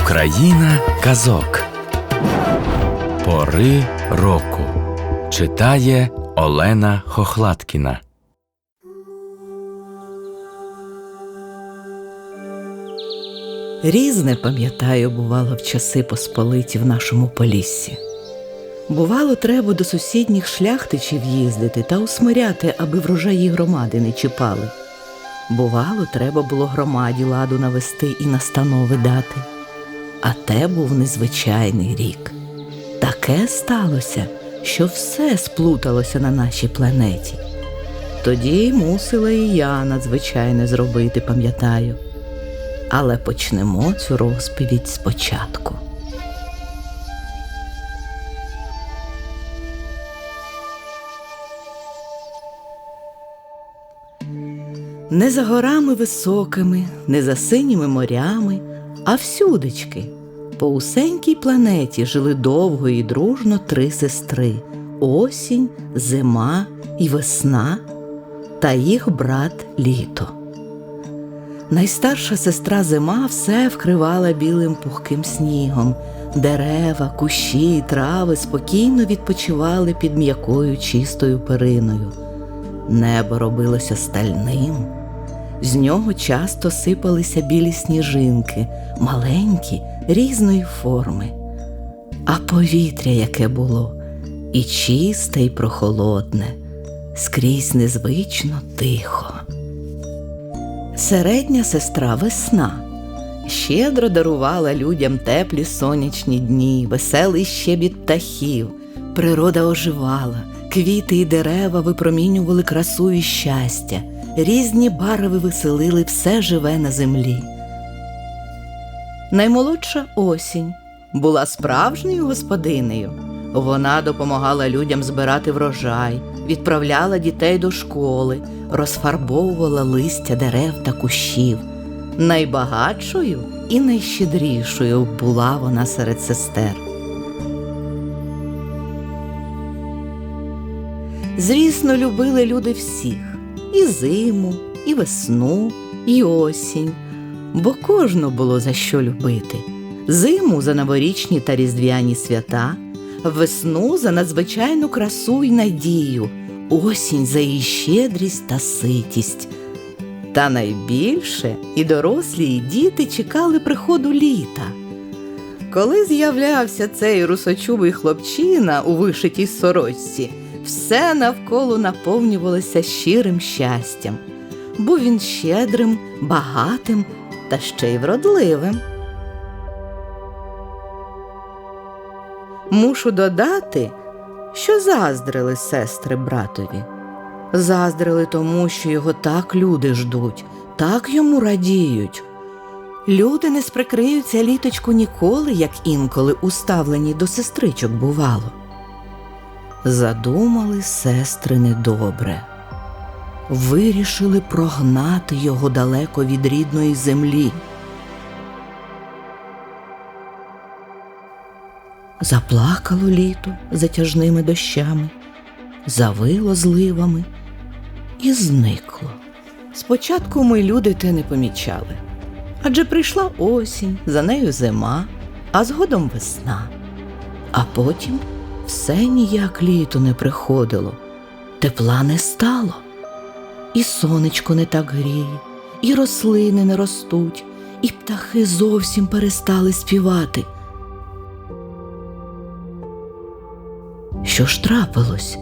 Україна казок. Пори року. Читає Олена Хохлаткіна. Різне, пам'ятаю, бувало в часи посполиті в нашому поліссі. Бувало, треба до сусідніх шляхтичів їздити та усмиряти, аби врожаї громади не чіпали. Бувало, треба було громаді ладу навести і настанови дати. А те був незвичайний рік. Таке сталося, що все сплуталося на нашій планеті. Тоді мусила і я надзвичайне зробити, пам'ятаю. Але почнемо цю розповідь спочатку. Не за горами високими, не за синіми морями, а всюдечки. По усенькій планеті жили довго і дружно три сестри осінь, зима і весна та їх брат літо. Найстарша сестра зима все вкривала білим пухким снігом. Дерева, кущі і трави спокійно відпочивали під м'якою чистою периною. Небо робилося стальним. З нього часто сипалися білі сніжинки, маленькі, різної форми. А повітря яке було і чисте, і прохолодне, скрізь незвично тихо. Середня сестра весна щедро дарувала людям теплі сонячні дні, веселий щебіт птахів. Природа оживала, квіти і дерева випромінювали красу і щастя, різні барви веселили все живе на землі. Наймолодша осінь була справжньою господинею. Вона допомагала людям збирати врожай, відправляла дітей до школи, розфарбовувала листя дерев та кущів. Найбагатшою і найщедрішою була вона серед сестер. Звісно, любили люди всіх і зиму, і весну, і осінь, бо кожну було за що любити. Зиму за новорічні та різдвяні свята, весну за надзвичайну красу й надію, осінь за її щедрість та ситість. Та найбільше і дорослі, і діти чекали приходу літа. Коли з'являвся цей русочубий хлопчина у вишитій сорочці, все навколо наповнювалося щирим щастям. Був він щедрим, багатим та ще й вродливим. Мушу додати, що заздрили сестри братові. Заздрили тому, що його так люди ждуть, так йому радіють. Люди не сприкриються літочку ніколи, як інколи уставлені до сестричок бувало. Задумали сестри недобре, вирішили прогнати його далеко від рідної землі. Заплакало літо затяжними дощами, завило зливами і зникло. Спочатку ми люди те не помічали, адже прийшла осінь, за нею зима, а згодом весна. А потім все ніяк літо не приходило, тепла не стало, і сонечко не так гріє, і рослини не ростуть, і птахи зовсім перестали співати. Що ж трапилось?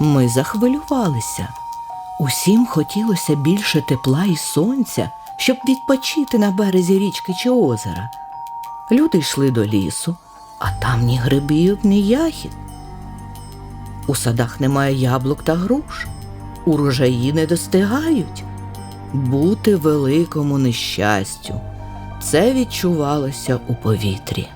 Ми захвилювалися. Усім хотілося більше тепла і сонця, щоб відпочити на березі річки чи озера. Люди йшли до лісу, а там ні грибів, ні ягід. У садах немає яблук та груш, урожаї не достигають. Бути великому нещастю. Це відчувалося у повітрі.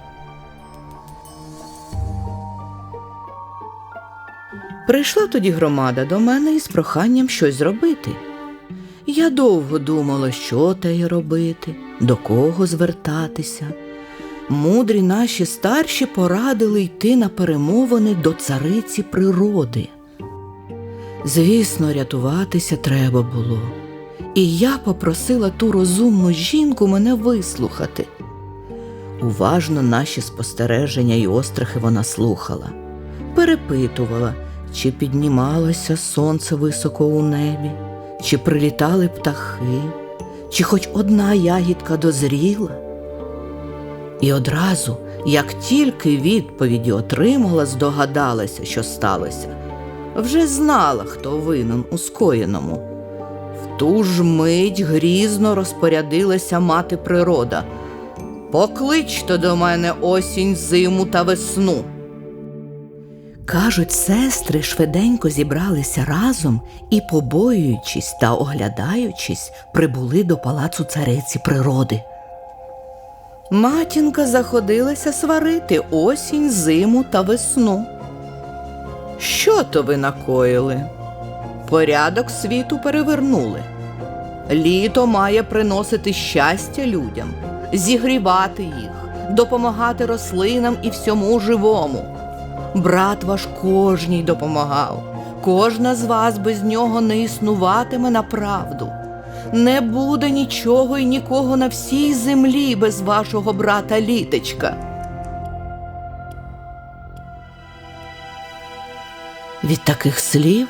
Прийшла тоді громада до мене із проханням щось зробити. Я довго думала, що те й робити, до кого звертатися. Мудрі наші старші порадили йти на перемовини до цариці природи. Звісно, рятуватися треба було. І я попросила ту розумну жінку мене вислухати. Уважно наші спостереження й острахи вона слухала, перепитувала, чи піднімалося сонце високо у небі, чи прилітали птахи, чи хоч одна ягідка дозріла. І одразу, як тільки відповіді отримала, здогадалася, що сталося, вже знала, хто винен у скоєному. В ту ж мить грізно розпорядилася мати природа. Покличте до мене осінь, зиму та весну. Кажуть, сестри швиденько зібралися разом і, побоюючись та оглядаючись, прибули до палацу цариці природи. Матінка заходилася сварити осінь, зиму та весну. Що то ви накоїли? Порядок світу перевернули. Літо має приносити щастя людям, зігрівати їх, допомагати рослинам і всьому живому. Брат ваш кожній допомагав, кожна з вас без нього не існуватиме на правду. Не буде нічого і нікого на всій землі без вашого брата літечка. Від таких слів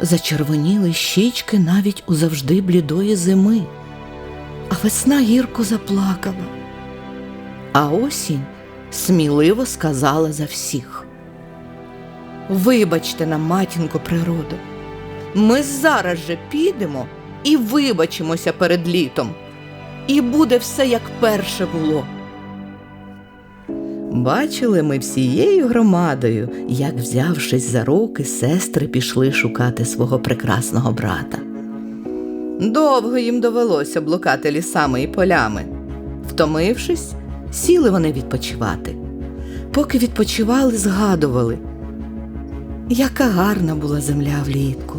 зачервоніли щічки навіть у завжди блідої зими, а весна гірко заплакала, а осінь сміливо сказала за всіх. Вибачте нам, матінко природу, ми зараз же підемо і вибачимося перед літом, і буде все як перше було. Бачили ми всією громадою, як, взявшись за руки, сестри пішли шукати свого прекрасного брата. Довго їм довелося блукати лісами і полями. Втомившись, сіли вони відпочивати. Поки відпочивали, згадували, яка гарна була земля влітку,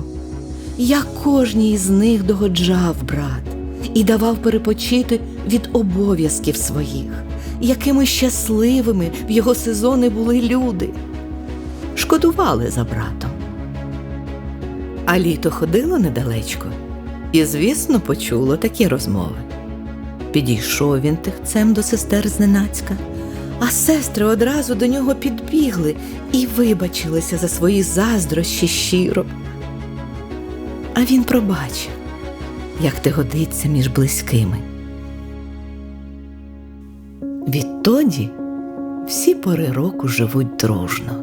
як кожній із них догоджав брат і давав перепочити від обов'язків своїх, якими щасливими в його сезони були люди. Шкодували за братом. А літо ходило недалечко і, звісно, почуло такі розмови. Підійшов він тихцем до сестер зненацька, а сестри одразу до нього підбігли і вибачилися за свої заздрощі щиро. А він пробачив, як ти годиться між близькими. Відтоді всі пори року живуть дружно.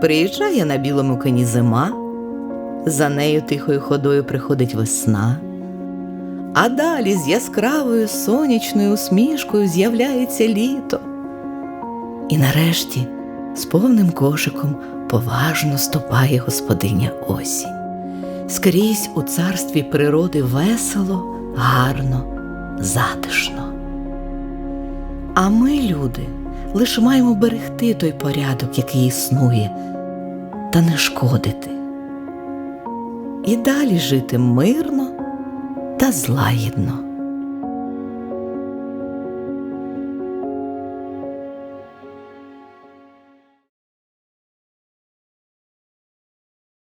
Приїжджає на білому коні зима, за нею тихою ходою приходить весна, а далі з яскравою сонячною усмішкою з'являється літо. І нарешті з повним кошиком поважно ступає господиня осінь. Скрізь у царстві природи весело, гарно, затишно. А ми, люди, лише маємо берегти той порядок, який існує, та не шкодити. І далі жити мирно та злагідно.